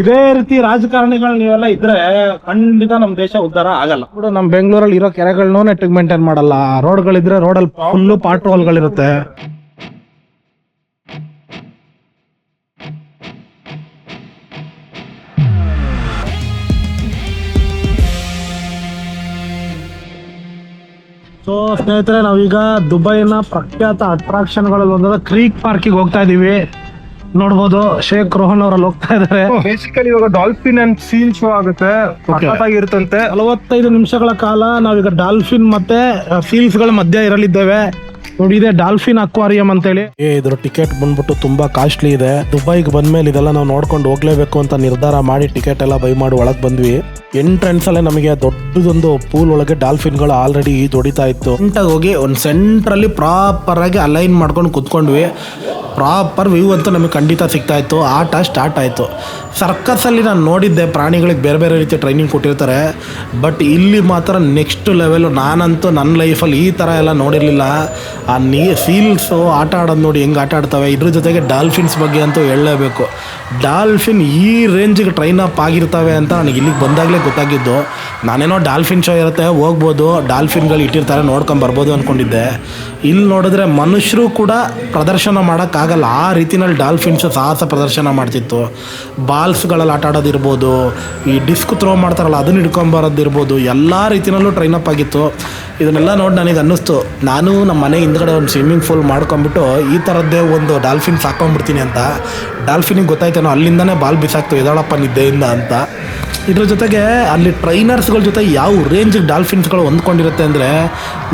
ಇದೇ ರೀತಿ ರಾಜಕಾರಣಿಗಳು ನೀವೆಲ್ಲ ಇದ್ರೆ ಖಂಡಿತ ನಮ್ ದೇಶ ಉದ್ಧಾರ ಆಗಲ್ಲ. ಕೂಡ ನಮ್ ಬೆಂಗಳೂರಲ್ಲಿ ಇರೋ ಕೆರೆಗಳನ್ನೂ ನೆಟ್ಟಿಗೆ ಮೇಂಟೈನ್ ಮಾಡಲ್ಲ. ರೋಡ್ಗಳಿದ್ರೆ ರೋಡಲ್ಲಿ ಫುಲ್ಲು ಪಾಟ್ ಹೋಲ್ಗಳಿರುತ್ತೆ ಸೊ ಸ್ನೇಹಿತರೆ ನಾವೀಗ ದುಬೈನ ಪ್ರಖ್ಯಾತ ಅಟ್ರಾಕ್ಷನ್ಗಳಲ್ಲಿ ಒಂದಾದ ಕ್ರೀಕ್ ಪಾರ್ಕಿಗೆ ಹೋಗ್ತಾ ಇದೀವಿ. ನೋಡ್ಬೋದು ಶೇಖ್ ರೋಹನ್ ಅವರಲ್ಲಿ ಹೋಗ್ತಾ ಇದಾರೆ. ಬೇಸಿಕಲಿ ಇವಾಗ ಡಾಲ್ಫಿನ್ ಅಂಡ್ ಸೀಲ್ ಶೋ ಆಗುತ್ತೆ. ಸಖತ್ತಾಗಿರುತ್ತಂತೆ ನಲವತ್ತೈದು ನಿಮಿಷಗಳ ಕಾಲ ನಾವೀಗ ಡಾಲ್ಫಿನ್ ಮತ್ತೆ ಸೀಲ್ಸ್ಗಳ ಮಧ್ಯ ಇರಲಿದ್ದೇವೆ. ನೋಡಿ, ಇದೆ ಡಾಲ್ಫಿನ್ ಅಕ್ವಾರಿಯಂ ಅಂತೇಳಿ. ಇದ್ರ ಟಿಕೆಟ್ ಬಂದ್ಬಿಟ್ಟು ತುಂಬಾ ಕಾಸ್ಟ್ಲಿ ಇದೆ. ದುಬೈಗೆ ಬಂದ್ಮೇಲೆ ಇದೆಲ್ಲ ನಾವು ನೋಡ್ಕೊಂಡು ಹೋಗ್ಲೇಬೇಕು ಅಂತ ನಿರ್ಧಾರ ಮಾಡಿ ಟಿಕೆಟ್ ಎಲ್ಲ ಬೈ ಮಾಡಿ ಒಳಗೆ ಬಂದ್ವಿ. ಎಂಟ್ರೆನ್ಸ್ ಅಲ್ಲೇ ನಮಗೆ ದೊಡ್ಡದೊಂದು ಪೂಲ್ ಒಳಗೆ ಡಾಲ್ಫಿನ್ಗಳು ಆಲ್ರೆಡಿ ದೊಡಿತಾ ಇತ್ತು. ಎಂಟಾಗಿ ಹೋಗಿ ಒಂದು ಸೆಂಟ್ರಲ್ಲಿ ಪ್ರಾಪರ್ ಆಗಿ ಅಲೈನ್ ಮಾಡ್ಕೊಂಡು ಕುತ್ಕೊಂಡ್ವಿ. ಪ್ರಾಪರ್ ವ್ಯೂ ಅಂತೂ ನಮಗೆ ಖಂಡಿತ ಸಿಗ್ತಾ ಇತ್ತು. ಆಟ ಸ್ಟಾರ್ಟ್ ಆಯಿತು. ಸರ್ಕಸಲ್ಲಿ ನಾನು ನೋಡಿದ್ದೆ, ಪ್ರಾಣಿಗಳಿಗೆ ಬೇರೆ ಬೇರೆ ರೀತಿ ಟ್ರೈನಿಂಗ್ ಕೊಟ್ಟಿರ್ತಾರೆ. ಬಟ್ ಇಲ್ಲಿ ಮಾತ್ರ ನೆಕ್ಸ್ಟ್ ಲೆವೆಲು ನಾನಂತೂ ನನ್ನ ಲೈಫಲ್ಲಿ ಈ ಥರ ಎಲ್ಲ ನೋಡಿರಲಿಲ್ಲ. ಆ ನೀ ಸೀಲ್ಸು ಆಟ ಆಡೋದು ನೋಡಿ ಹೆಂಗೆ ಆಟ ಆಡ್ತವೆ. ಇದ್ರ ಜೊತೆಗೆ ಡಾಲ್ಫಿನ್ಸ್ ಬಗ್ಗೆ ಅಂತೂ ಹೇಳಲೇಬೇಕು. ಡಾಲ್ಫಿನ್ ಈ ರೇಂಜಿಗೆ ಟ್ರೈನ್ ಅಪ್ ಆಗಿರ್ತವೆ ಅಂತ ನನಗೆ ಇಲ್ಲಿಗೆ ಬಂದಾಗಲೇ ಗೊತ್ತಾಗಿದ್ದು. ನಾನೇನೋ ಡಾಲ್ಫಿನ್ ಶೋ ಇರುತ್ತೆ, ಹೋಗ್ಬೋದು, ಡಾಲ್ಫಿನ್ಗಳು ಇಟ್ಟಿರ್ತಾರೆ, ನೋಡ್ಕೊಂಡು ಬರ್ಬೋದು ಅಂದ್ಕೊಂಡಿದ್ದೆ ಇಲ್ಲಿ ನೋಡಿದ್ರೆ ಮನುಷ್ಯರು ಕೂಡ ಪ್ರದರ್ಶನ ಮಾಡೋಕ್ಕಾಗಲ್ಲ ಆ ರೀತಿನಲ್ಲಿ ಡಾಲ್ಫಿನ್ಸ್ ಸಾಹಸ ಪ್ರದರ್ಶನ ಮಾಡ್ತಿತ್ತು. ಬಾಲ್ಸ್ಗಳಲ್ಲಿ ಆಟ ಆಡೋದಿರ್ಬೋದು, ಈ ಡಿಸ್ಕ್ ಥ್ರೋ ಮಾಡ್ತಾರಲ್ಲ ಅದನ್ನ ಹಿಡ್ಕೊಂಬರೋದಿರ್ಬೋದು ಎಲ್ಲ ರೀತಿನಲ್ಲೂ ಟ್ರೈನ್ ಅಪ್ ಆಗಿತ್ತು. ಇದನ್ನೆಲ್ಲ ನೋಡಿ ನನಗೆ ಅನ್ನಿಸ್ತು. ನಾನು ನಮ್ಮ ಮನೆ ಹಿಂದ್ಗಡೆ ಒಂದು ಸ್ವಿಮ್ಮಿಂಗ್ ಫೂಲ್ ಮಾಡ್ಕೊಂಬಿಟ್ಟು ಈ ಥರದ್ದೇ ಒಂದು ಡಾಲ್ಫಿನ್ ಸಾಕೊಂಡ್ಬಿಡ್ತೀನಿ ಅಂತ. ಡಾಲ್ಫಿನಿಗೆ ಗೊತ್ತಾಯ್ತೇನೋ, ಅಲ್ಲಿಂದನೇ ಬಾಲ್ ಬಿಸಾಕ್ತು ಎದಾಳಪ್ಪ ನಿದ್ದೆಯಿಂದ ಅಂತ. ಇದ್ರ ಜೊತೆಗೆ ಅಲ್ಲಿ ಟ್ರೈನರ್ಸ್ಗಳ ಜೊತೆ ಯಾವ ರೇಂಜಿಗೆ ಡಾಲ್ಫಿನ್ಸ್ಗಳು ಹೊಂದ್ಕೊಂಡಿರುತ್ತೆ ಅಂದರೆ,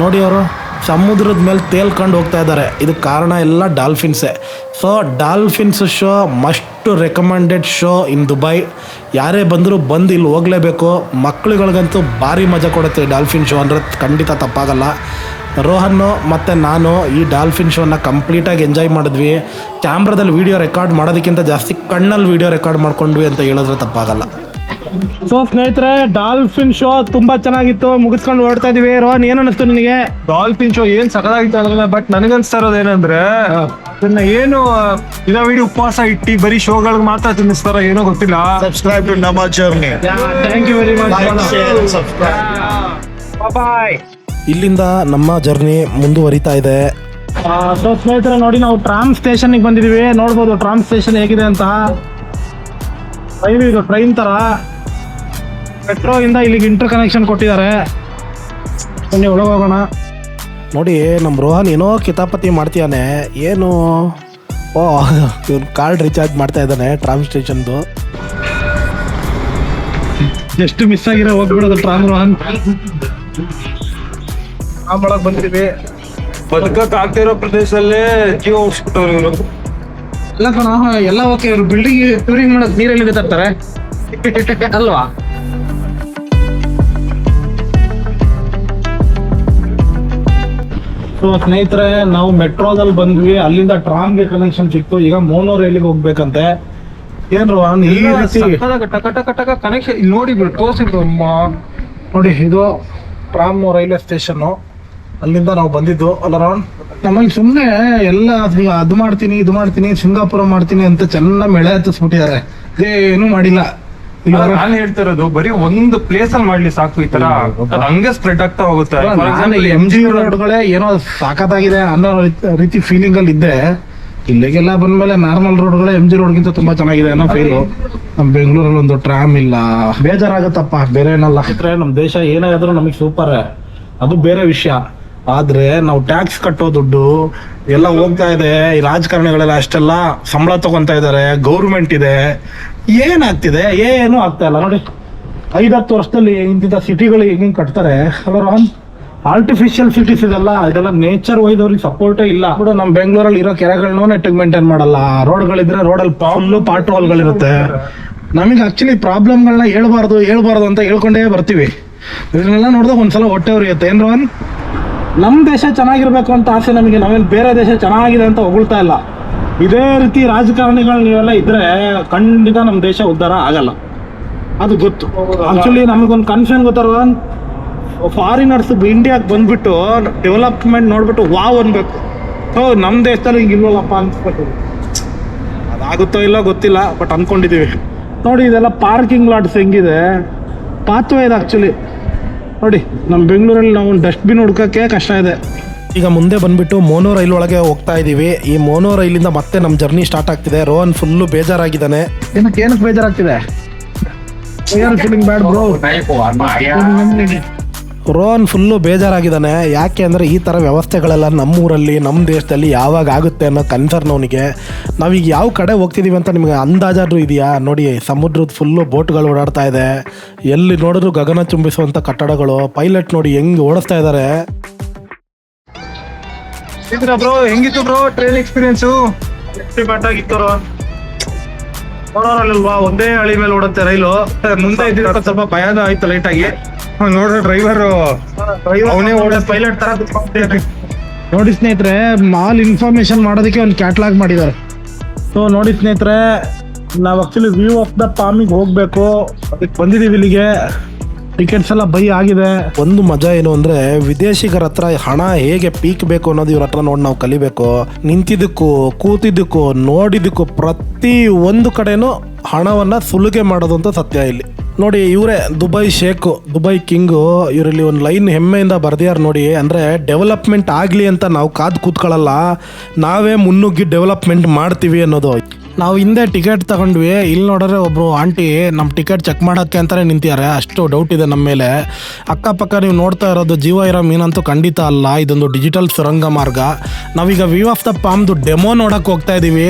ನೋಡಿ ಅವರು, ಸಮುದ್ರದ ಮೇಲೆ ತೇಲ್ಕೊಂಡು ಹೋಗ್ತಾ ಇದ್ದಾರೆ. ಇದಕ್ಕೆ ಕಾರಣ ಎಲ್ಲ ಡಾಲ್ಫಿನ್ಸೇ so dolphins show must recommended show in Dubai ಯಾರೇ ಬಂದರೂ ಬಂದು ಇಲ್ಲಿ ಹೋಗಲೇಬೇಕು. ಮಕ್ಕಳುಗಳಿಗಂತೂ ಭಾರಿ ಮಜಾ ಕೊಡುತ್ತೆ ಡಾಲ್ಫಿನ್ ಶೋ ಅಂದರೆ, ಖಂಡಿತ ತಪ್ಪಾಗಲ್ಲ. ರೋಹನ್ನು ಮತ್ತು ನಾನು ಈ ಡಾಲ್ಫಿನ್ ಶೋನ ಕಂಪ್ಲೀಟಾಗಿ ಎಂಜಾಯ್ ಮಾಡಿದ್ವಿ. ಕ್ಯಾಮ್ರಾದಲ್ಲಿ ವೀಡಿಯೋ ರೆಕಾರ್ಡ್ ಮಾಡೋದಕ್ಕಿಂತ ಜಾಸ್ತಿ ಕಣ್ಣಲ್ಲಿ ವೀಡಿಯೋ ರೆಕಾರ್ಡ್ ಮಾಡ್ಕೊಂಡ್ವಿ ಅಂತ ಹೇಳಿದ್ರೆ ತಪ್ಪಾಗಲ್ಲ. ಸೊ ಸ್ನೇಹಿತರೆ ಡಾಲ್ಫಿನ್ ಶೋ ತುಂಬಾ ಚೆನ್ನಾಗಿತ್ತು. ಮುಗಿಸ್ಕೊಂಡು ಓಡ್ತಾ ಇದೀವಿ. ರೋಹನ್ ಏನ್ ಅನಿಸ್ತು ನಿನಗೆ? ಡಾಲ್ಫಿನ್ ಶೋ ಏನ್ ಸಕದಾಗಿತ್ತು ಅಲ್ಲ ಬಟ್ ನನಗನ್ಸ್ತಾ ಇರೋದು ಏನಂದ್ರೆ ಅದನ್ನ ಏನು ಇದ ವಿಡಿ ಉಪವಾಸ ಇಟ್ಟಿ ಬರೀ ಶೋಗಳಿಗೆ ಮಾತ್ರ ತಿನ್ನಿಸ್ತಾರ ಏನೋ ಗೊತ್ತಿಲ್ಲ. ಸಬ್ಸ್ಕ್ರೈಬ್ ಟು ನಮ್ಮ journey thank you very much. Bye ಇಲ್ಲಿಂದ ನಮ್ಮ ಜರ್ನಿ ಮುಂದುವರಿತಾ ಇದೆ. ಸೊ ಸ್ನೇಹಿತರೆ ನೋಡಿ ನಾವು ಟ್ರಾಮ್ ಸ್ಟೇಷನ್ಗೆ ಬಂದಿದ್ದೀವಿ. ನೋಡ್ಬೋದು ಟ್ರಾಮ್ ಸ್ಟೇಷನ್ ಹೇಗಿದೆ ಅಂತ. ಟ್ರೈನ್ ಇದು ಟ್ರೈನ್ ತರ. ಮೆಟ್ರೋ ಇಂದ ಇಲ್ಲಿಗೆ ಇಂಟರ್ ಕನೆಕ್ಷನ್ ಕೊಟ್ಟಿದ್ದಾರೆ. ಬನ್ನಿ ಒಳಗೆ ಹೋಗೋಣ. ನೋಡಿ ನಮ್ಮ ರೋಹನ್ ಏನೋ ಕಿತಾಪತಿ ಮಾಡ್ತೀಯಾನೆ. ಏನು? ಓ ಇವ್ನು ಕಾರ್ಡ್ ರೀಚಾರ್ಜ್ ಮಾಡ್ತಾ ಇದ್ದಾನೆ ಟ್ರಾಮ್ ಸ್ಟೇಷನ್ದು ಎಷ್ಟು ಮಿಸ್ ಆಗಿರೋ ಹೋಗ್ಬಿಡೋದು ಟ್ರಾಮ್ ರೋಹನ್. ಟ್ರಾಮ್ ಬಂದಿವಿ ಬದುಕಕ್ ಆಗ್ತಿರೋ ಪ್ರದೇಶದಲ್ಲೇ ಜೀವ ಹೋಗ್ಸ್ಬಿಟ್ಟವ್ರು ಇವರು. ಎಲ್ಲ ಕಣ ಎಲ್ಲ ಓಕೆ ಇವ್ರು ಬಿಲ್ಡಿಂಗ್ ಟೂರಿಂಗ್ ಮಾಡೋದು ನೀರಲ್ಲಿ ತರ್ತಾರೆ ಅಲ್ವಾ? ಸೊ ಸ್ನೇಹಿತರೆ ನಾವು ಮೆಟ್ರೋದಲ್ಲಿ ಬಂದ್ವಿ. ಅಲ್ಲಿಂದ ಟ್ರಾಮ್ಗೆ ಕನೆಕ್ಷನ್ ಸಿಕ್ತು. ಈಗ ಮೋನೋ ರೈಲಿಗೆ ಹೋಗ್ಬೇಕಂತೆ. ಏನ್ರು ಈ ರೀತಿ ಟಕ ಟಕ ಟಕ ಕನೆಕ್ಷನ್ ಇಲ್ಲಿ ನೋಡಿ ತೋರಿಸಿದ್ರು ನೋಡಿ ಇದು ಟ್ರಾಮ್ ರೈಲ್ವೆ ಸ್ಟೇಷನ್ ಅಲ್ಲಿಂದ ನಾವು ಬಂದಿದ್ದು. ಅಲ್ಲ ರಾವಣ್? ನಮಗೆ ಸುಮ್ಮನೆ ಎಲ್ಲ ಅದು ಅದು ಮಾಡ್ತೀನಿ ಇದು ಮಾಡ್ತೀನಿ ಸಿಂಗಾಪುರ ಮಾಡ್ತೀನಿ ಅಂತ ಚೆನ್ನಾಗಿ ಮೆಳೆ ಹತ್ತಿಸ್ಬಿಟ್ಟಿದ್ದಾರೆ. ಏನು ಮಾಡಿಲ್ಲ. ನಾನು ಹೇಳ್ತಾ ನಾನು ಹೇಳ್ತಿರೋದು ಬರೀ ಒಂದು ಪ್ಲೇಸ್ ಅಲ್ಲಿ ಮಾಡ್ಲಿ ಸಾಕು ಈ ತರ ಅದ್ ಹಂಗೆ ಸ್ಪ್ರೆಡ್ ಆಗ್ತಾ ಹೋಗುತ್ತೆ. ಎಂ ಜಿ ರೋಡ್ಗಳೇ ಏನೋ ಸಾಕತ್ತಾಗಿದೆ ಅನ್ನೋ ರೀತಿ- ರೀತಿ ಫೀಲಿಂಗ್ ಅಲ್ಲಿ ಇದ್ದೆ. ಇಲ್ಲಿಗೆಲ್ಲ ಬಂದ್ಮೇಲೆ ನಾರ್ಮಲ್ ರೋಡ್ಗಳೇ ಎಂ ಜಿ ರೋಡ್ಗಿಂತ ತುಂಬಾ ಚೆನ್ನಾಗಿದೆ ಅನ್ನೋ ಫೀಲು ನಮ್ ಬೆಂಗಳೂರಲ್ಲಿ ಒಂದು ಟ್ರಾಮ್ ಇಲ್ಲ. ಬೇಜಾರಾಗತ್ತಪ್ಪ ಬೇರೆ ಏನಲ್ಲ. ನಮ್ ದೇಶ ಏನಾದ್ರು ನಮಗೆ ಸೂಪರ್ ಅದು ಬೇರೆ ವಿಷಯ. ಆದ್ರೆ ನಾವು ಟ್ಯಾಕ್ಸ್ ಕಟ್ಟೋ ದುಡ್ಡು ಎಲ್ಲ ಹೋಗ್ತಾ ಇದೆ. ಈ ರಾಜಕಾರಣಿಗಳೆಲ್ಲ ಅಷ್ಟೆಲ್ಲ ಸಂಬಳ ತಗೊಂತ ಇದಾರೆ ಗೌರ್ಮೆಂಟ್ ಇದೆ. ಏನಾಗ್ತಿದೆ? ಏನು ಆಗ್ತಾ ಇಲ್ಲ. ನೋಡಿ, ಐದತ್ತು ವರ್ಷದಲ್ಲಿ ಇಂತಿಂತ ಸಿಟಿಗಳು ಹೆಂಗ್ ಕಟ್ತಾರೆ? ರಾನ್ ಆರ್ಟಿಫಿಷಿಯಲ್ ಸಿಟೀಸ್ ಇದೆಲ್ಲ. ಇದೆಲ್ಲ ನೇಚರ್ ವೈಸ್ ಅವ್ರಿಗೆ ಸಪೋರ್ಟೇ ಇಲ್ಲ. ಕೂಡ ನಮ್ ಬೆಂಗಳೂರಲ್ಲಿ ಇರೋ ಕೆರೆಗಳನ್ನೂ ನೆಟ್ಟಿಗೆ ಮೇಂಟೈನ್ ಮಾಡಲ್ಲ. ರೋಡ್ಗಳಿದ್ರೆ ರೋಡಲ್ಲಿ ಫುಲ್ಲು ಪಾಟ್ ಹೋಲ್ಗಳಿರುತ್ತೆ ನಮಗೆ ಆಕ್ಚುಲಿ ಪ್ರಾಬ್ಲಮ್ಗಳನ್ನ ಹೇಳ್ಬಾರ್ದು ಹೇಳ್ಬಾರ್ದು ಅಂತ ಹೇಳ್ಕೊಂಡೇ ಬರ್ತೀವಿ. ಇದನ್ನೆಲ್ಲ ನೋಡಿದಾಗ ಒಂದ್ಸಲ ಹೊಟ್ಟೆ ಉರಿಯುತ್ತೆ. ಏನ್ ರೋಹನ್ ನಮ್ ದೇಶ ಚೆನ್ನಾಗಿರ್ಬೇಕು ಅಂತ ಆಸೆ ನಮಗೆ ನಾವೇನು ಬೇರೆ ದೇಶ ಚೆನ್ನಾಗಿದೆ ಅಂತ ಹೊಗಳ್ತಾ ಇಲ್ಲ. ಇದೇ ರೀತಿ ರಾಜಕಾರಣಿಗಳು ನೀವೆಲ್ಲ ಇದ್ರೆ ಖಂಡಿತ ನಮ್ಮ ದೇಶ ಉದ್ಧಾರ ಆಗಲ್ಲ. ಅದು ಗೊತ್ತು. ಆಕ್ಚುಲಿ ನಮಗೊಂದು ಕನ್ಫ್ಯೂನ್ ಗೊತ್ತಾರ ಫಾರಿನರ್ಸ್ ಇಂಡಿಯಾಗೆ ಬಂದ್ಬಿಟ್ಟು ಡೆವಲಪ್ಮೆಂಟ್ ನೋಡ್ಬಿಟ್ಟು ವಾವ್ ಅನ್ಬೇಕು. ಹೋ ನಮ್ಮ ದೇಶದಲ್ಲಿ ಹಿಂಗೆ ಇಲ್ವಲ್ಲಪ್ಪ ಅನ್ಸ್ಬೇಕು ಅದಾಗುತ್ತೋ ಇಲ್ಲೋ ಗೊತ್ತಿಲ್ಲ ಬಟ್ ಅನ್ಕೊಂಡಿದೀವಿ. ನೋಡಿ ಇದೆಲ್ಲ ಪಾರ್ಕಿಂಗ್ ಲಾಟ್ಸ್ ಹೆಂಗಿದೆ? ಪಾತ್ವೇ ಇದೆ ಆ್ಯಕ್ಚುಲಿ ನೋಡಿ ನಮ್ಮ ಬೆಂಗಳೂರಲ್ಲಿ ನಾವು ಡಸ್ಟ್ಬಿನ್ ಹುಡ್ಕೋಕ್ಕೆ ಕಷ್ಟ ಇದೆ. ಈಗ ಮುಂದೆ ಬಂದ್ಬಿಟ್ಟು ಮೋನೋ ರೈಲ್ ಒಳಗೆ ಹೋಗ್ತಾ ಇದೀವಿ. ಈ ಮೋನೋ ರೈಲಿಂದ ಮತ್ತೆ ನಮ್ಮ ಜರ್ನಿ ಸ್ಟಾರ್ಟ್ ಆಗ್ತಿದೆ. ರೋಹನ್ ಫುಲ್ಲು ಬೇಜಾರಾಗಿದ್ದಾನೆ. ಏನಕ್ಕೆ ಏನಕ್ಕೆ ಬೇಜಾರಾಗ್ತಿದೆ? Feeling bad bro Rohan full ಬೇಜಾರಾಗಿದ್ದಾನೆ. ಯಾಕೆ ಅಂದರೆ ಈ ಥರ ವ್ಯವಸ್ಥೆಗಳೆಲ್ಲ ನಮ್ಮೂರಲ್ಲಿ ನಮ್ಮ ದೇಶದಲ್ಲಿ ಯಾವಾಗ ಆಗುತ್ತೆ ಅನ್ನೋ ಕನ್ಸರ್ನ್ ಅವನಿಗೆ. ನಾವೀಗ ಯಾವ ಕಡೆ ಹೋಗ್ತಿದ್ದೀವಿ ಅಂತ ನಿಮಗೆ ಅಂದಾಜಾದ್ರು ಇದೆಯಾ? ನೋಡಿ ಸಮುದ್ರದ ಫುಲ್ಲು ಬೋಟ್ಗಳು ಓಡಾಡ್ತಾ ಇದೆ. ಎಲ್ಲಿ ನೋಡಿದ್ರು ಗಗನ ಚುಂಬಿಸುವಂಥ ಕಟ್ಟಡಗಳು. ಪೈಲಟ್ ನೋಡಿ ಹೆಂಗೆ ಓಡಿಸ್ತಾ ಇದ್ದಾರೆ ಇದ್ರ ಬ್ರೋ ಹೆಂಗಿತ್ತು ಬ್ರೋ ಟ್ರೈನ್ ಎಕ್ಸ್ಪೀರಿಯನ್ಸು ಆಗಿತ್ತು ನೋಡೋರಲ್ವಾ ಒಂದೇ ಹಳಿ ಮೇಲೆ ಓಡುತ್ತೆ ರೈಲು. ಮುಂದೆ ಇದ್ದಿರೋ ಸ್ವಲ್ಪ ಭಯನೂ ಆಯ್ತು ಲೈಟ್ ಆಗಿ. ನೋಡ್ರಿ ಡ್ರೈವರ್ ಅವನೇ ಓಡ ಪೈಲಟ್ ತರ. ನೋಡಿ ಸ್ನೇಹಿತರೆ ಮಾಲ್ ಇನ್ಫಾರ್ಮೇಶನ್ ಮಾಡೋದಕ್ಕೆ ಒಂದು ಕ್ಯಾಟ್ಲಾಗ್ ಮಾಡಿದ್ದಾರೆ. ಸೊ ನೋಡಿ ಸ್ನೇಹಿತರೆ ನಾವು ಆಕ್ಚುಲಿ ವ್ಯೂ ಆಫ್ ದ ಪಾಮಿಗೆ ಹೋಗಬೇಕು. ಅದಕ್ಕೆ ಬಂದಿದ್ದೀವಿ ಇಲ್ಲಿಗೆ. ಟಿಕೆಟ್ಸ್ ಎಲ್ಲ ಬೈ ಆಗಿದೆ. ಒಂದು ಮಜಾ ಏನು ಅಂದ್ರೆ ವಿದೇಶಿಗರ ಹತ್ರ ಹಣ ಹೇಗೆ ಪೀಕ್ ಬೇಕು ಅನ್ನೋದು ಇವ್ರ ಹತ್ರ ನೋಡಿ ನಾವು ಕಲಿಬೇಕು. ನಿಂತಿದ್ದಕ್ಕೂ ಕೂತಿದ್ದಕ್ಕೂ ನೋಡಿದ್ದಕ್ಕೂ ಪ್ರತಿ ಒಂದು ಕಡೆನೂ ಹಣವನ್ನ ಸುಲಿಗೆ ಮಾಡೋದು ಅಂತ ಸತ್ಯ ಇಲ್ಲಿ. ನೋಡಿ, ಇವರೇ, ದುಬೈ ಶೇಖು, ದುಬೈ ಕಿಂಗು, ಇವರಲ್ಲಿ ಒಂದು ಲೈನ್ ಹೆಮ್ಮೆಯಿಂದ ಬರ್ದಿಯಾರ ನೋಡಿ, ಅಂದರೆ ಡೆವಲಪ್ಮೆಂಟ್ ಆಗಲಿ ಅಂತ ನಾವು ಕಾದು ಕೂತ್ಕೊಳ್ಳಲ್ಲ, ನಾವೇ ಮುನ್ನುಗ್ಗಿ ಡೆವಲಪ್ಮೆಂಟ್ ಮಾಡ್ತೀವಿ ಅನ್ನೋದು. ನಾವು ಹಿಂದೆ ಟಿಕೆಟ್ ತಗೊಂಡ್ವಿ. ಇಲ್ಲಿ ನೋಡಿದ್ರೆ ಒಬ್ರು ಆಂಟಿ ನಮ್ಮ ಟಿಕೆಟ್ ಚೆಕ್ ಮಾಡೋಕ್ಕೆ ಅಂತಾನೆ ನಿಂತಿದ್ದಾರೆ. ಅಷ್ಟು ಡೌಟ್ ಇದೆ ನಮ್ಮ ಮೇಲೆ. ಅಕ್ಕಪಕ್ಕ ನೀವು ನೋಡ್ತಾ ಇರೋದು ಜೀವ ಇರೋ ಮೀನಂತೂ ಖಂಡಿತ ಅಲ್ಲ. ಇದೊಂದು ಡಿಜಿಟಲ್ ಸುರಂಗ ಮಾರ್ಗ. ನಾವೀಗ ವ್ಯೂ ಆಫ್ ದ ಪಾಮ್ದು ಡೆಮೋ ನೋಡಕ್ಕೆ ಹೋಗ್ತಾ ಇದ್ದೀವಿ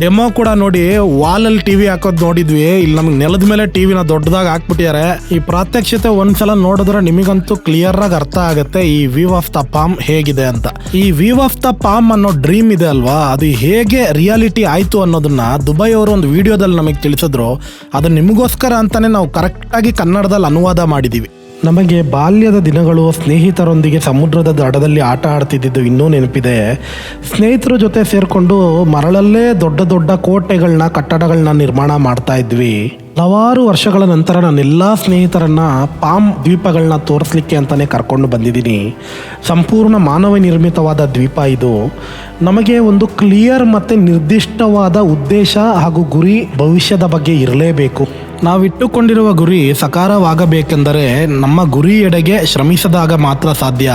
ಡೆಮೋ ಕೂಡ ನೋಡಿ ವಾಲಲ್ಲಿ ಟಿ ವಿ ಹಾಕೋದು ನೋಡಿದ್ವಿ. ಇಲ್ಲಿ ನಮ್ಗೆ ನೆಲದ ಮೇಲೆ ಟಿ ವಿನ ದೊಡ್ಡದಾಗಿ ಹಾಕ್ಬಿಟ್ಟಿದ್ದಾರೆ. ಈ ಪ್ರಾತ್ಯಕ್ಷತೆ ಒಂದ್ಸಲ ನೋಡಿದ್ರೆ ನಿಮಗಂತೂ ಕ್ಲಿಯರ್ ಆಗಿ ಅರ್ಥ ಆಗುತ್ತೆ ಈ ವ್ಯೂ ಆಫ್ ದ ಪಾಮ್ ಹೇಗಿದೆ ಅಂತ. ಈ ವ್ಯೂ ಆಫ್ ದ ಪಾಮ್ ಅನ್ನೋ ಡ್ರೀಮ್ ಇದೆ ಅಲ್ವಾ? ಅದು ಹೇಗೆ ರಿಯಾಲಿಟಿ ಆಯ್ತು ಅನ್ನೋದನ್ನ ದುಬೈ ಅವರು ಒಂದು ವಿಡಿಯೋದಲ್ಲಿ ನಮಗೆ ತಿಳಿಸಿದ್ರು ಅದು ನಿಮಗೋಸ್ಕರ ಅಂತಲೇ ನಾವು ಕರೆಕ್ಟಾಗಿ ಕನ್ನಡದಲ್ಲಿ ಅನುವಾದ ಮಾಡಿದೀವಿ. ನಮಗೆ ಬಾಲ್ಯದ ದಿನಗಳು ಸ್ನೇಹಿತರೊಂದಿಗೆ ಸಮುದ್ರದ ದಡದಲ್ಲಿ ಆಟ ಆಡ್ತಿದ್ದಿದ್ದು ಇನ್ನೂ ನೆನಪಿದೆ. ಸ್ನೇಹಿತರ ಜೊತೆ ಸೇರಿಕೊಂಡು ಮರಳಲ್ಲೇ ದೊಡ್ಡ ದೊಡ್ಡ ಕೋಟೆಗಳನ್ನ ಕಟ್ಟಡಗಳನ್ನ ನಿರ್ಮಾಣ ಮಾಡ್ತಾ ಇದ್ವಿ. ಹಲವಾರು ವರ್ಷಗಳ ನಂತರ ನಾನೆಲ್ಲ ಸ್ನೇಹಿತರನ್ನ ಪಾಮ್ ದ್ವೀಪಗಳನ್ನ ತೋರಿಸ್ಲಿಕ್ಕೆ ಅಂತಲೇ ಕರ್ಕೊಂಡು ಬಂದಿದ್ದೀನಿ. ಸಂಪೂರ್ಣ ಮಾನವ ನಿರ್ಮಿತವಾದ ದ್ವೀಪ ಇದು. ನಮಗೆ ಒಂದು ಕ್ಲಿಯರ್ ಮತ್ತು ನಿರ್ದಿಷ್ಟವಾದ ಉದ್ದೇಶ ಹಾಗೂ ಗುರಿ ಭವಿಷ್ಯದ ಬಗ್ಗೆ ಇರಲೇಬೇಕು. ನಾವಿಟ್ಟುಕೊಂಡಿರುವ ಗುರಿ ಸಕಾರವಾಗಬೇಕೆಂದರೆ ನಮ್ಮ ಗುರಿಯೆಡೆಗೆ ಶ್ರಮಿಸದಾಗ ಮಾತ್ರ ಸಾಧ್ಯ.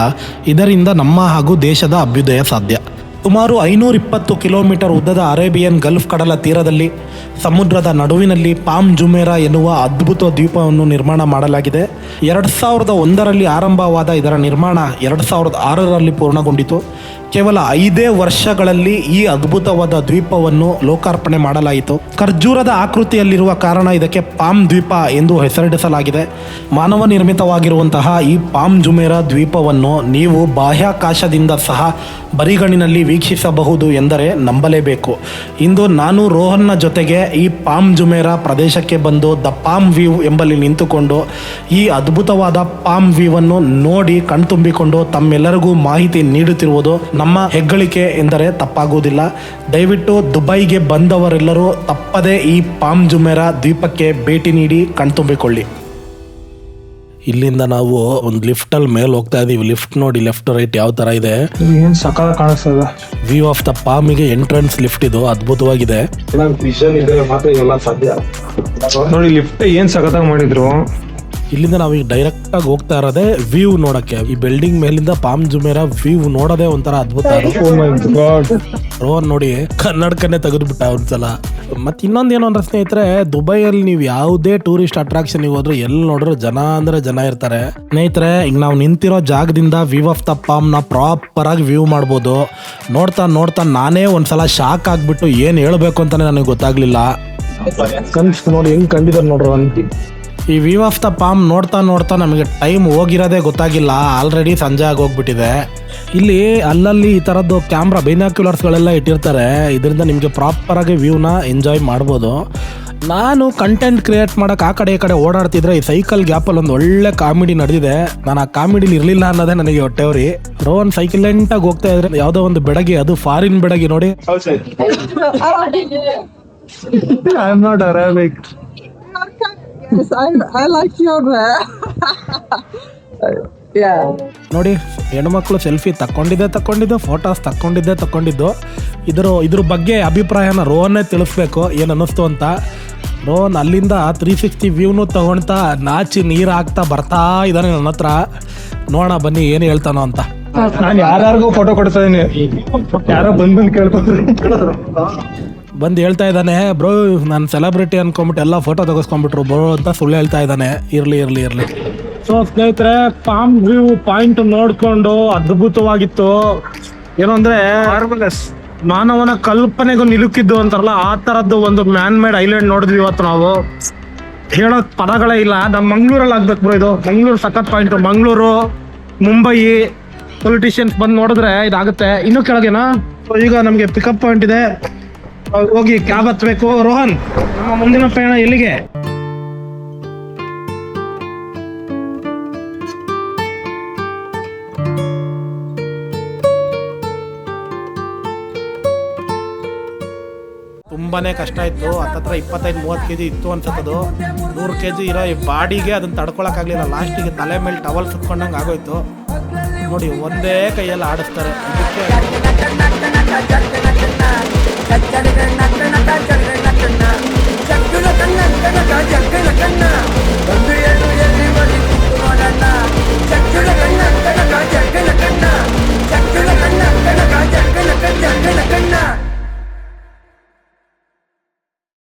ಇದರಿಂದ ನಮ್ಮ ಹಾಗೂ ದೇಶದ ಅಭ್ಯುದಯ ಸಾಧ್ಯ. ಸುಮಾರು ಐನೂರಿಪ್ಪತ್ತು ಕಿಲೋಮೀಟರ್ ಉದ್ದದ ಅರೇಬಿಯನ್ ಗಲ್ಫ್ ಕಡಲ ತೀರದಲ್ಲಿ ಸಮುದ್ರದ ನಡುವಿನಲ್ಲಿ ಪಾಮ್ ಜುಮೇರಾ ಎನ್ನುವ ಅದ್ಭುತ ದ್ವೀಪವನ್ನು ನಿರ್ಮಾಣ ಮಾಡಲಾಗಿದೆ. ಎರಡು ಸಾವಿರದ ಒಂದರಲ್ಲಿ ಆರಂಭವಾದ ಇದರ ನಿರ್ಮಾಣ ಎರಡು ಸಾವಿರದ ಆರರಲ್ಲಿ ಪೂರ್ಣಗೊಂಡಿತು. ಕೇವಲ ಐದೇ ವರ್ಷಗಳಲ್ಲಿ ಈ ಅದ್ಭುತವಾದ ದ್ವೀಪವನ್ನು ಲೋಕಾರ್ಪಣೆ ಮಾಡಲಾಯಿತು. ಖರ್ಜೂರದ ಆಕೃತಿಯಲ್ಲಿರುವ ಕಾರಣ ಇದಕ್ಕೆ ಪಾಮ್ ದ್ವೀಪ ಎಂದು ಹೆಸರಿಡಿಸಲಾಗಿದೆ ಮಾನವ ನಿರ್ಮಿತವಾಗಿರುವಂತಹ ಈ ಪಾಮ್ ಜುಮೇರಾ ದ್ವೀಪವನ್ನು ನೀವು ಬಾಹ್ಯಾಕಾಶದಿಂದ ಸಹ ಬರಿಗಣ್ಣಿನಲ್ಲಿ ವೀಕ್ಷಿಸಬಹುದು ಎಂದರೆ ನಂಬಲೇಬೇಕು. ಇಂದು ನಾನು ರೋಹನ್ನ ಜೊತೆಗೆ ಈ ಪಾಮ್ ಜುಮೇರಾ ಪ್ರದೇಶಕ್ಕೆ ಬಂದು ದ ಪಾಮ್ ವ್ಯೂ ಎಂಬಲ್ಲಿ ನಿಂತುಕೊಂಡು ಈ ಅದ್ಭುತವಾದ ಪಾಮ್ ವ್ಯೂವನ್ನು ನೋಡಿ ಕಣ್ತುಂಬಿಕೊಂಡು ತಮ್ಮೆಲ್ಲರಿಗೂ ಮಾಹಿತಿ ನೀಡುತ್ತಿರುವುದು ನಮ್ಮ ಹೆಗ್ಗಳಿಕೆ ಎಂದರೆ ತಪ್ಪಾಗುವುದಿಲ್ಲ. ದಯವಿಟ್ಟು ದುಬೈಗೆ ಬಂದವರೆಲ್ಲರೂ ತಪ್ಪದೇ ಈ ಪಾಮ್ ಜುಮೇರಾ ದ್ವೀಪಕ್ಕೆ ಭೇಟಿ ನೀಡಿ ಕಣ್ತುಂಬಿಕೊಳ್ಳಿ ಇಲ್ಲಿಂದ ನಾವು ಒಂದು ಲಿಫ್ಟಲ್ಲಿ ಮೇಲೆ ಹೋಗ್ತಾ ಇದೀವಿ. ಲಿಫ್ಟ್ ನೋಡಿ ಲೆಫ್ಟ್ ರೈಟ್ ಯಾವ ತರ ಇದೆ? ಏನ್ ಸಕಾಲ ಕಾಣಿಸ್ತದ ವ್ಯೂ ಆಫ್ ದ ಪಾಮಿಗೆ ಎಂಟ್ರೆನ್ಸ್ ಲಿಫ್ಟ್ ಇದು. ಅದ್ಭುತವಾಗಿದೆ. ನೋಡಿ ಲಿಫ್ಟ್ ಏನ್ ಸಖತ್ತಾಗಿ ಮಾಡಿದ್ರು? ಇಲ್ಲಿಂದ ನಾವು ಈಗ ಡೈರೆಕ್ಟ್ ಆಗಿ ಹೋಗ್ತಾ ಇರೋದೇ ವ್ಯೂ ನೋಡಕ್ಕೆ. ಈ ಬಿಲ್ಡಿಂಗ್ ಮೇಲಿಂದ ಪಾಮ್ ಜುಮೇರಾ ವ್ಯೂ ನೋಡೋದೇ ಒಂಥರ ಅದ್ಭುತ. ರೋನ್ ನೋಡಿ ಕನ್ನಡಕನ್ನೇ ತೆಗೆದ್ಬಿಟ್ಟ ಒಂದ್ಸಲ ಮತ್ತೆ ಇನ್ನೊಂದು ಏನು ಅಂದ್ರೆ ಸ್ನೇಹಿತರೆ ದುಬೈಯಲ್ಲಿ ನೀವು ಯಾವುದೇ ಟೂರಿಸ್ಟ್ ಅಟ್ರಾಕ್ಷನ್ ಹೋದ್ರು ಎಲ್ಲಿ ನೋಡಿದ್ರು ಜನ ಅಂದ್ರೆ ಜನ ಇರ್ತಾರೆ. ಸ್ನೇಹಿತರೆ ಈಗ ನಾವು ನಿಂತಿರೋ ಜಾಗದಿಂದ ವ್ಯೂ ಆಫ್ ದ ಪಾಮ್ನ ಪ್ರಾಪರ್ ಆಗಿ ವ್ಯೂ ಮಾಡ್ಬೋದು. ನೋಡ್ತಾ ನೋಡ್ತಾ ನಾನೇ ಒಂದ್ಸಲ ಶಾಕ್ ಆಗ್ಬಿಟ್ಟು ಏನ್ ಹೇಳ್ಬೇಕು ಅಂತಾನೆ ನನಗೆ ಗೊತ್ತಾಗ್ಲಿಲ್ಲ. ಕನ್ಸ್ ನೋಡಿ ಹೆಂಗ್ ಕಂಡಿದ್ದಾರೆ ನೋಡ್ರಿ ಈ ವ್ಯೂ ಆಫ್ ದ ಪಾಮ್ ನೋಡ್ತಾ ನೋಡ್ತಾ ನಮಗೆ ಟೈಮ್ ಹೋಗಿರೋದೇ ಗೊತ್ತಾಗಿಲ್ಲ. ಆಲ್ರೆಡಿ ಸಂಜೆ ಆಗಿ ಹೋಗ್ಬಿಟ್ಟಿದೆ ಇಲ್ಲಿ ಅಲ್ಲಲ್ಲಿ ಈ ಥರದ್ದು ಕ್ಯಾಮ್ರಾ ಬೈನಾಕ್ಯುಲರ್ಸ್ಗಳೆಲ್ಲ ಇಟ್ಟಿರ್ತಾರೆ. ಇದರಿಂದ ನಿಮಗೆ ಪ್ರಾಪರಾಗಿ ವ್ಯೂನ ಎಂಜಾಯ್ ಮಾಡ್ಬೋದು. ನಾನು ಕಂಟೆಂಟ್ ಕ್ರಿಯೇಟ್ ಮಾಡೋಕೆ ಆ ಕಡೆ ಈ ಕಡೆ ಓಡಾಡ್ತಿದ್ರೆ ಈ ಸೈಕಲ್ ಗ್ಯಾಪಲ್ಲಿ ಒಂದು ಒಳ್ಳೆ ಕಾಮಿಡಿ ನಡೆದಿದೆ. ನಾನು ಆ ಕಾಮಿಡಿಲಿ ಇರಲಿಲ್ಲ ಅನ್ನೋದೇ ನನಗೆ ಹೊಟ್ಟೆವ್ರಿ ಸೈಕಲ್ ಎಂಟಾಗಿ ಹೋಗ್ತಾ ಇದ್ರೆ ಯಾವುದೋ ಒಂದು ಬೆಡಗಿ ಅದು ಫಾರಿನ್ ಬೆಡಗಿ ನೋಡಿ. I am not Arabic Yes, I, I like your. Uh, Yeah. ನೋಡಿ ಹೆಣ್ಮಕ್ಳು ಸೆಲ್ಫಿ ತಕ್ಕೊಂಡಿದ್ದೆ ತಕ್ಕೊಂಡಿದ್ದು ಫೋಟೋಸ್ ತಕ್ಕೊಂಡಿದ್ದೆ ತಕ್ಕೊಂಡಿದ್ದು. ಇದ್ರ ಇದ್ರ ಬಗ್ಗೆ ಅಭಿಪ್ರಾಯನ ರೋಹನ್ನೇ ತಿಳಿಸ್ಬೇಕು ಏನು ಅನ್ನಿಸ್ತು ಅಂತ. ರೋಹನ್ ಅಲ್ಲಿಂದ ತ್ರೀ ಸಿಕ್ಸ್ಟಿ ವ್ಯೂನು ತಗೊಳ್ತಾ ನಾಚಿ ನೀರು ಹಾಕ್ತಾ ಬರ್ತಾ ಇದ್ದಾನೆ ನನ್ನ ಹತ್ರ. ನೋಡೋಣ ಬನ್ನಿ ಏನು ಹೇಳ್ತಾನೋ ಅಂತ. ನಾನು ಯಾರ್ಯಾರಿಗೂ ಫೋಟೋ ಕೊಡ್ತಾ ಇದೀನಿ. ಯಾರೋ ಬಂದ್ ಬಂದು ಕೇಳ್ಕೊತಾರೆ ಬಂದು ಹೇಳ್ತಾ ಇದ್ದಾನೆ ಬ್ರೋ ನಾನು ಸೆಲೆಬ್ರಿಟಿ ಅನ್ಕೊಂಬಿಟ್ಟು ಎಲ್ಲ ಫೋಟೋ ತೆಗೆಸ್ಕೊಂಬಿಟ್ರು ಬ್ರೋ ಅಂತ ಸುಳ್ಳು ಹೇಳ್ತಾ ಇದ್ದಾನೆ. ಇರಲಿ ಇರಲಿ ಇರಲಿ. ಸೊ ಸ್ನೇಹಿತರೆ ಪಾಮ್ ವ್ಯೂ ಪಾಯಿಂಟ್ ನೋಡಿಕೊಂಡು ಅದ್ಭುತವಾಗಿತ್ತು. ಏನು ಅಂದ್ರೆ ಮಾನವನ ಕಲ್ಪನೆಗೂ ನಿಲುಕಿದ್ದು ಅಂತಾರಲ್ಲ ಆ ತರದ್ದು ಒಂದು ಮ್ಯಾನ್ ಮೇಡ್ ಐಲ್ಯಾಂಡ್ ನೋಡಿದ್ವಿ ಇವತ್ತು ನಾವು. ಹೇಳೋಕ್ ಪದಗಳೇ ಇಲ್ಲ. ನಮ್ಮ ಮಂಗ್ಳೂರಲ್ಲಿ ಆಗ್ಬೇಕು ಬ್ರೋ ಇದು. ಮಂಗ್ಳೂರು ಸಖತ್ ಪಾಯಿಂಟ್ ಮಂಗ್ಳೂರು ಮುಂಬೈ ಪೊಲಿಟಿಷಿಯನ್ಸ್ ಬಂದು ನೋಡಿದ್ರೆ ಇದಾಗುತ್ತೆ. ಇನ್ನೂ ಕೆಳಗೇನಾ? ಈಗ ನಮಗೆ ಪಿಕಪ್ ಪಾಯಿಂಟ್ ಇದೆ. ಹೋಗಿ, ಕ್ಯಾಬ್ ಹತ್ಬೇಕು. ರೋಹನ್, ನಮ್ಮ ಮುಂದಿನ ಪ್ರಯಾಣ ಎಲ್ಲಿಗೆ? ತುಂಬಾನೇ ಕಷ್ಟ ಇತ್ತು. ಹತ್ತತ್ರ ಇಪ್ಪತ್ತೈದು, ಮೂವತ್ತು ಕೆ ಜಿ ಇತ್ತು ಅನ್ಸತ್ತದು. ನೂರು ಕೆ ಜಿ ಇರೋ ಈ ಬಾಡಿಗೆ ಅದನ್ನ ತಡ್ಕೊಳಕ್ಕಾಗಲಿಲ್ಲ ಲಾಸ್ಟಿಗೆ ತಲೆ ಮೇಲೆ ಟವಲ್ ಸುತ್ಕೊಂಡಂಗೆ ಆಗೋಯ್ತು. ನೋಡಿ, ಒಂದೇ ಕೈಯಲ್ಲಿ ಆಡಿಸ್ತಾರೆ. ಇದಕ್ಕೆ జగన కన్న జగ్గుల కన్న జగక జగ్గుల కన్న రెండు ఏళ్ళు ఎల్లి మరి కుట్టుకోడన్న జగ్గుల కన్న జగక జగ్గుల కన్న జగ్గుల కన్న జగక జగ్గుల కన్న జగ్గుల కన్న